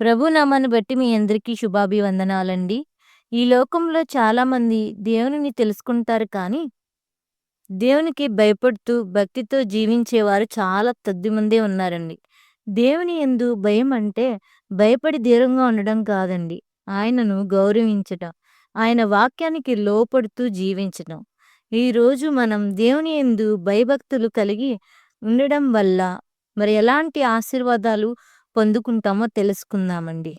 ప్రభు నామాన్ని బట్టి మీ అందరికీ శుభాభివందనాలండి. ఈ లోకంలో చాలామంది దేవునిని తెలుసుకుంటారు కానీ, దేవునికి భయపడుతూ భక్తితో జీవించేవారు చాలా మందే ఉన్నారండి. దేవుని ఎందు భయం అంటే భయపడి దూరంగా ఉండడం కాదండి. ఆయనను గౌరవించటం. ఆయన వాక్యానికి లోపడుతూ జీవించటం. ఈరోజు మనం దేవుని ఎందు భయభక్తులు కలిగి ఉండడం వల్ల మరి ఎలాంటి ఆశీర్వాదాలు పొందుకుంటామో తెలుసుకుందామండి.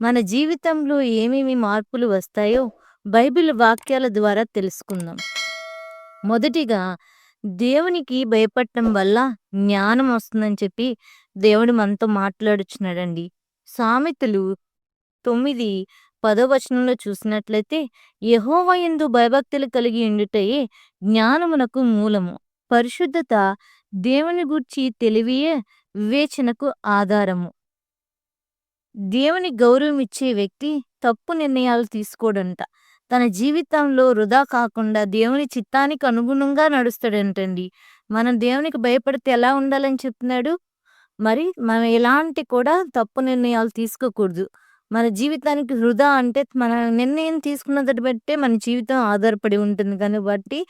మన జీవితంలో ఏమేమి మార్పులు వస్తాయో బైబిల్ వాక్యాల ద్వారా తెలుసుకుందాం. మొదటిగా దేవునికి భయపడటం వల్ల జ్ఞానం వస్తుందని చెప్పి దేవుడు మనతో మాట్లాడుచున్నాడండి. సామెతలు తొమ్మిది పదో వచనంలో చూసినట్లయితే యహోవ ఎందు భయభక్తులు కలిగి ఉండుటయే జ్ఞానమునకు మూలము. పరిశుద్ధత దేవుని గూర్చి తెలివియే వివేచనకు ఆధారము. దేవుని గౌరవం ఇచ్చే వ్యక్తి తప్పు నిర్ణయాలు తీసుకోడంట. తన జీవితంలో వృధా కాకుండా దేవుని చిత్తానికి అనుగుణంగా నడుస్తాడంటండి. మనం దేవునికి భయపడితే ఎలా ఉండాలని చెప్తున్నాడు? మరి మనం ఎలాంటి కూడా తప్పు నిర్ణయాలు తీసుకోకూడదు. మన జీవితానికి వృధా అంటే మన నిర్ణయం తీసుకున్న దాన్ని బట్టే మన జీవితం ఆధారపడి ఉంటుంది కాబట్టి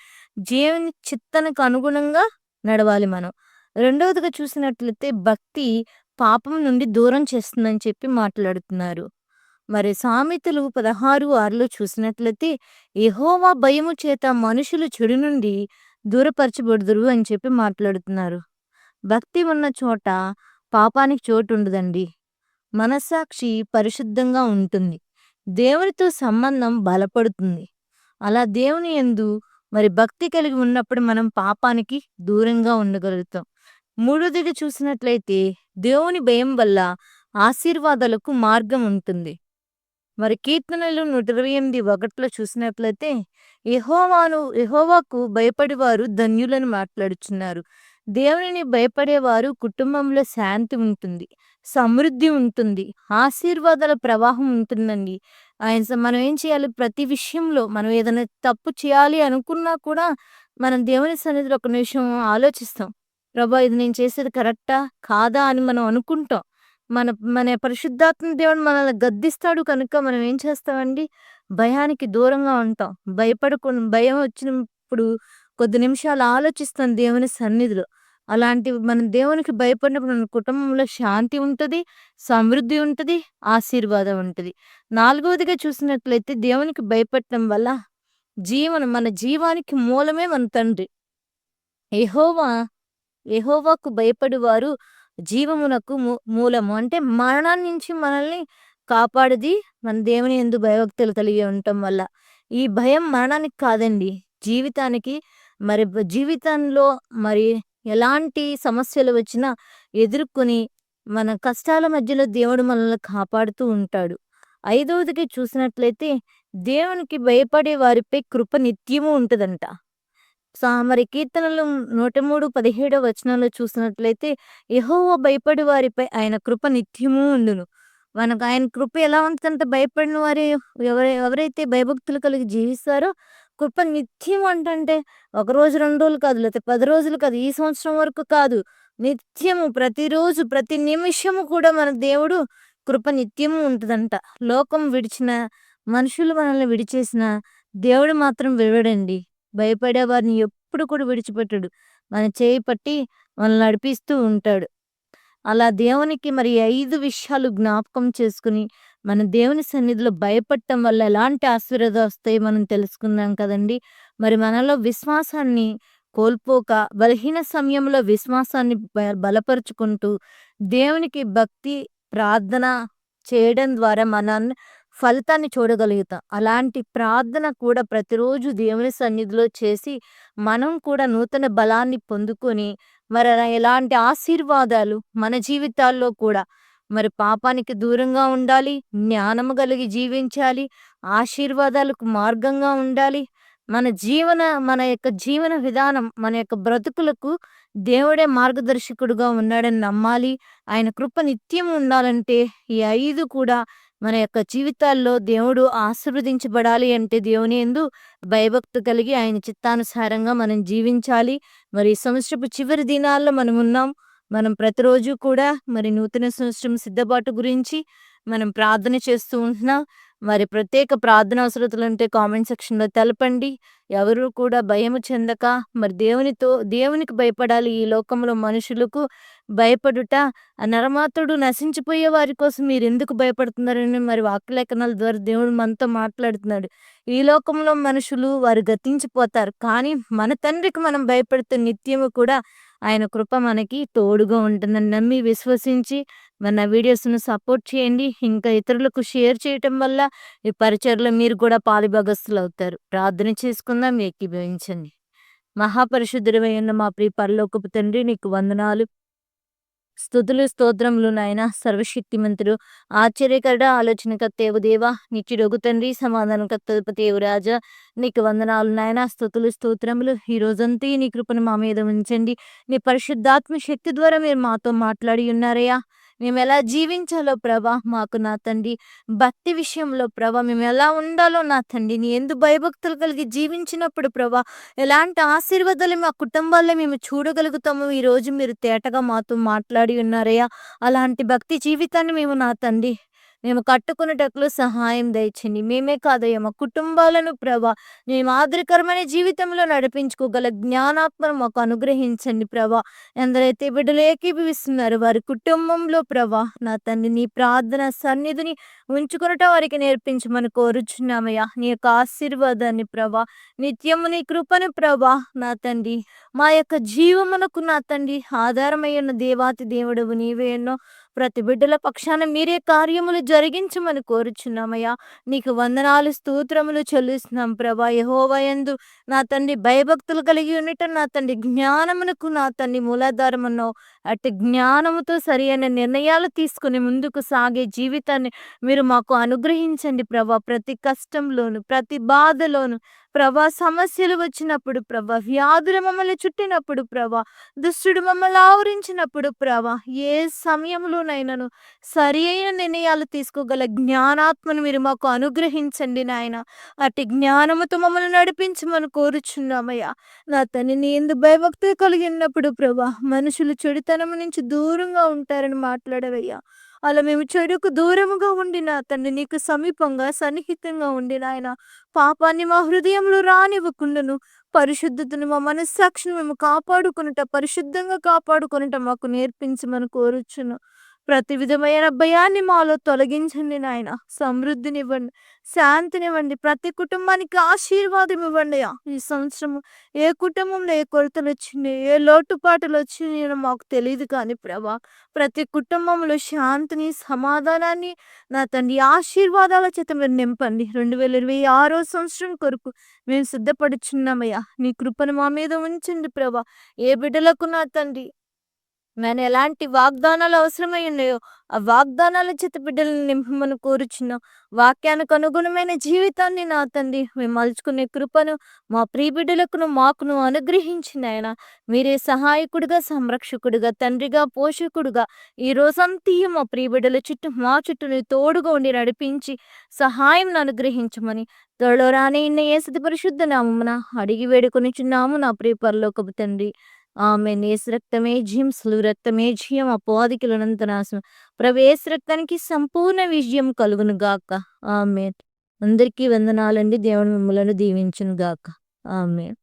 దేవుని చిత్తానికి అనుగుణంగా నడవాలి మనం. రెండవదిగా చూసినట్లయితే భక్తి పాపం నుండి దూరం చేస్తుందని చెప్పి మాట్లాడుతున్నారు. మరి సామెతలు 16:6లో చూసినట్లయితే ఎహోవా భయము చేత మనుషులు చెడు నుండి దూరపరచబడుదురు అని చెప్పి మాట్లాడుతున్నారు. భక్తి ఉన్న చోట పాపానికి చోటు ఉండదండి. మనస్సాక్షి పరిశుద్ధంగా ఉంటుంది. దేవునితో సంబంధం బలపడుతుంది. అలా దేవుని ఎందు మరి భక్తి కలిగి ఉన్నప్పుడు మనం పాపానికి దూరంగా ఉండగలుగుతాం. మూడోదిగా చూసినట్లయితే దేవుని భయం వల్ల ఆశీర్వాదాలకు మార్గం ఉంటుంది. మరి కీర్తనలు 128:1లో చూసినట్లయితే యహోవాను యహోవాకు భయపడేవారు ధన్యులను మాట్లాడుచున్నారు. దేవునిని భయపడేవారు కుటుంబంలో శాంతి ఉంటుంది. సమృద్ధి ఉంటుంది. ఆశీర్వాదాల ప్రవాహం ఉంటుందండి. ఆయన మనం ఏం చేయాలి ప్రతి విషయంలో మనం ఏదైనా తప్పు చేయాలి అనుకున్నా కూడా మనం దేవుని సన్నిధిలో ఒక నిమిషం ఆలోచిస్తాం. ప్రభా ఇది నేను చేసేది కరెక్టా? కాదా? అని మనం అనుకుంటాం. మన మన పరిశుద్ధాత్మ దేవుడు మనల్ని గద్దిస్తాడు కనుక మనం ఏం చేస్తామండి? భయానికి దూరంగా ఉంటాం. భయపడకుండా భయం వచ్చినప్పుడు కొద్ది నిమిషాలు ఆలోచిస్తాం దేవుని సన్నిధిలో. అలాంటి మనం దేవునికి భయపడినప్పుడు మన కుటుంబంలో శాంతి ఉంటుంది సమృద్ధి ఉంటుంది ఆశీర్వాదం ఉంటుంది నాలుగవదిగా చూసినట్లయితే దేవునికి భయపడటం వల్ల జీవనం మన జీవానికి మూలమే మన తండ్రి. యెహోవా యహోవాకు భయపడువారు జీవమునకు మూలము. అంటే మరణాన్ని నుంచి మనల్ని కాపాడేది మన దేవుని ఎందు భయభక్తులు కలిగి ఉండటం వల్ల. ఈ భయం మరణానికి కాదండి. జీవితానికి మరి జీవితంలో మరి ఎలాంటి సమస్యలు వచ్చినా ఎదుర్కొని మన కష్టాల మధ్యలో దేవుడు మనల్ని కాపాడుతూ ఉంటాడు. ఐదవదికి చూసినట్లయితే దేవునికి భయపడే వారిపై కృప నిత్యము ఉంటుందంట సా మరి కీర్తనలు 103:17 వచనంలో చూసినట్లయితే యెహోవా భయపడి వారిపై ఆయన కృప నిత్యము ఉండును. మనకు ఆయన కృప ఎలా ఉంటదంటే భయపడిన వారు ఎవరై ఎవరైతే భయభక్తులు కలిగి జీవిస్తారో కృప నిత్యం అంటంటే ఒక రోజు, రెండు రోజులు కాదు. లేకపోతే పది రోజులు కాదు. ఈ సంవత్సరం వరకు కాదు. నిత్యము ప్రతిరోజు ప్రతి నిమిషము కూడా మన దేవుడు కృప నిత్యము ఉంటుందంట లోకం విడిచిన మనుషులు మనల్ని విడిచేసిన దేవుడు మాత్రం విడవడండి. భయపడే వారిని ఎప్పుడు కూడా విడిచిపెట్టడు. మన చేయి పట్టి మనల్ని నడిపిస్తూ ఉంటాడు. అలా దేవునికి మరి ఐదు విషయాలు జ్ఞాపకం చేసుకుని మన దేవుని సన్నిధిలో భయపడటం వల్ల ఎలాంటి ఆశీర్వాదాలు వస్తాయి మనం తెలుసుకున్నాం కదండీ! మరి మనలో విశ్వాసాన్ని కోల్పోక బలహీన సమయంలో విశ్వాసాన్ని బ బలపరుచుకుంటూ దేవునికి భక్తి, ప్రార్థన చేయడం ద్వారా మన ఫలితాన్ని చూడగలుగుతాం. అలాంటి ప్రార్థన కూడా ప్రతిరోజు దేవుని సన్నిధిలో చేసి మనం కూడా నూతన బలాన్ని పొందుకొని మరి ఎలాంటి ఆశీర్వాదాలు మన జీవితాల్లో కూడా మరి పాపానికి దూరంగా ఉండాలి. జ్ఞానము కలిగి జీవించాలి. ఆశీర్వాదాలకు మార్గంగా ఉండాలి. మన జీవన మన యొక్క జీవన విధానం మన యొక్క బ్రతుకులకు దేవుడే మార్గదర్శకుడుగా ఉన్నాడని నమ్మాలి. ఆయన కృప నిత్యం ఉండాలంటే ఈ ఐదు కూడా మన యొక్క జీవితాల్లో దేవుడు ఆశీర్వదించబడాలి అంటే దేవుని ఎందు భయభక్తి కలిగి ఆయన చిత్తానుసారంగా మనం జీవించాలి. మరి సంవత్సరపు చివరి దినాల్లో మనం ఉన్నాం. మనం ప్రతిరోజు కూడా మరి నూతన సంవత్సరం సిద్ధపాటు గురించి మనం ప్రార్థన చేస్తూ ఉంటున్నాం. మరి ప్రత్యేక ప్రార్థన అవసరతలు ఉంటే కామెంట్ సెక్షన్‌లో తెలపండి. ఎవరు కూడా భయము చెందక మరి దేవునితో దేవునికి భయపడాలి. ఈ లోకంలో మనుషులకు భయపడుట ఆ నశించిపోయే వారి కోసం మీరు ఎందుకు భయపడుతున్నారని మరి వాక్యలేఖనాల ద్వారా దేవుడు మనతో మాట్లాడుతున్నాడు. ఈ లోకంలో మనుషులు వారు గతించిపోతారు. కానీ మన తండ్రికి మనం భయపడితే నిత్యము కూడా ఆయన కృప మనకి తోడుగా ఉంటుందని నమ్మి, విశ్వసించి మన వీడియోస్‌ను సపోర్ట్ చేయండి. ఇంకా ఇతరులకు షేర్ చేయటం వల్ల ఈ పరిచయలో మీరు కూడా పాలుభాగస్తులవుతారు. ప్రార్థన చేసుకుందాం. ఏకీభవించండి. మహాపరిశుద్ధుడమైన మా ప్రియ పరలోకపు తండ్రి నీకు వందనాలు. స్థుతులు స్తోత్రములు నాయన సర్వశక్తిమంతుడు, ఆశ్చర్యకరడ ఆలోచనకర్త యెహోవా దేవా, తండ్రి, సమాధానకర్త యెహోవా రాజా, నీకు వందనాలు నాయన స్థుతులు స్తోత్రములు. ఈ రోజంతా నీ కృపను మా మీద ఉంచండి. నీ పరిశుద్ధాత్మ శక్తి ద్వారా మీరు మాతో మాట్లాడి ఉన్నారయ్యా. మేము ఎలా జీవించాలో ప్రభా మాకు నా తండ్రి భక్తి విషయంలో ప్రభా మేము ఎలా ఉండాలో నా తండ్రి నీ ఎందు భయభక్తులు కలిగి జీవించినప్పుడు ప్రభా ఎలాంటి ఆశీర్వాదాలు మా కుటుంబాల్లో మేము చూడగలుగుతాము ఈరోజు మీరు తేటగా మాతో మాట్లాడి ఉన్నారయ్యా. అలాంటి భక్తి జీవితాన్ని మేము నా తండ్రి మేము కట్టుకున్నటట్లు సహాయం దయచండి మేమే కాదయ్యా మా కుటుంబాలను ప్రభా మేము ఆదరికరమైన జీవితంలో నడిపించుకోగల జ్ఞానాత్మను మాకు అనుగ్రహించండి ప్రభా. ఎందరైతే బిడ్డలు వారి కుటుంబంలో ప్రభా నా తండ్రి నీ ప్రార్థన సన్నిధిని ఉంచుకొనుట వారికి నేర్పించమని కోరుచున్నామయ్యా. నీ యొక్క ఆశీర్వాదాన్ని ప్రభా నిత్యము నీ కృపను ప్రభా నా తండ్రి మా యొక్క జీవమునకు నా తండ్రి ఆధారమై ఉన్న దేవాతి దేవుడు నీవే ఎన్నో ప్రతి బిడ్డల పక్షాన మీరే కార్యములు జరిగించమని కోరుచున్నామయ్యా. నీకు వందనాలు, స్తోత్రములు చెల్లిస్తున్నాం ప్రభా. యహోవయందు నా తండ్రి భయభక్తులు కలిగి ఉండటం నా తండ్రి జ్ఞానమునకు నా తండ్రి మూలాధారమన్నావు. అట్టి జ్ఞానముతో సరి అయిన నిర్ణయాలు తీసుకుని ముందుకు సాగే జీవితాన్ని మీరు మాకు అనుగ్రహించండి ప్రభా. ప్రతి కష్టంలోను, ప్రతి బాధలోను ప్రభా సమస్యలు వచ్చినప్పుడు ప్రభా, వ్యాధులు మమ్మల్ని చుట్టినప్పుడు ప్రభా, దుష్టుడు మమ్మల్ని ఆవరించినప్పుడు ప్రభా, ఏ సమయంలోనైనాను సరి అయిన నిర్ణయాలు తీసుకోగల జ్ఞానాత్మను మీరు మాకు అనుగ్రహించండి నాయన. అటు జ్ఞానముతో మమ్మల్ని నడిపించమని కోరుచున్నామయ్యా. నా తండ్రి నీ భయభక్తి కలిగి ఉన్నప్పుడు ప్రభా మనుషులు చెడుతనం నుంచి దూరంగా ఉంటారని మాట్లాడవయ్యా అలా మేము చెడుకు దూరముగా ఉండిన తండ్రి నీకు సమీపంగా, సన్నిహితంగా ఉండి నాయన పాపాన్ని మా హృదయంలో రానివ్వకుండాను. పరిశుద్ధతను మా మనస్సాక్షిని మేము కాపాడుకొనుట, పరిశుద్ధంగా కాపాడుకొనుట మాకు నేర్పించమని కోరుచును. ప్రతి విధమైన భయాన్ని మాలో తొలగించండి నాయన. సమృద్ధినివ్వండి, శాంతినివ్వండి. ప్రతి కుటుంబానికి ఆశీర్వాదం ఇవ్వండి ఈ సంవత్సరం ఏ కుటుంబంలో ఏ కొరతలు వచ్చింది ఏ లోటుపాటులొచ్చినాయో మాకు తెలియదు కానీ ప్రభా, ప్రతి కుటుంబంలో శాంతిని, సమాధానాన్ని నా తండ్రి ఆశీర్వాదాల చేత మీరు నింపండి. 2026 సంవత్సరం కొరకు మేము సిద్ధపడుచున్నామయ్యా. నీ కృపను మా మీద ఉంచండి ప్రభా. ఏ బిడ్డలకు నా తండ్రి నేను ఎలాంటి వాగ్దానాలు అవసరమై ఉన్నాయో ఆ వాగ్దానాల చేత బిడ్డలను నింపమని కోరుచున్నాం. వాక్యానికి అనుగుణమైన జీవితాన్ని నా తండ్రి మేము మలుచుకునే కృపను మా ప్రియ బిడ్డలకును, మాకును అనుగ్రహించింది ఆయన మీరే సహాయకుడిగా, సంరక్షకుడిగా, తండ్రిగా, పోషకుడుగా ఈ రోజంతయు మా ప్రియ బిడ్డల చుట్టూ మా చుట్టూని తోడుగా ఉండి నడిపించి సహాయంను అనుగ్రహించమని త్వరలో రాని ఇన్న ఏసతి పరిశుద్ధ నామమున అడిగి వేడుకొనుచున్నాము నా ప్రియ పరలోకపు తండ్రి. ఆమె యేసు రక్తమే జయం, సులువు రక్తమే జయం, అపవాదికి నాశనం. ప్రభు రక్తానికి సంపూర్ణ విజయం కలుగును గాక. ఆమె అందరికీ వందనాలండి. దేవుని మిమ్మలను దీవించును గాక. ఆమె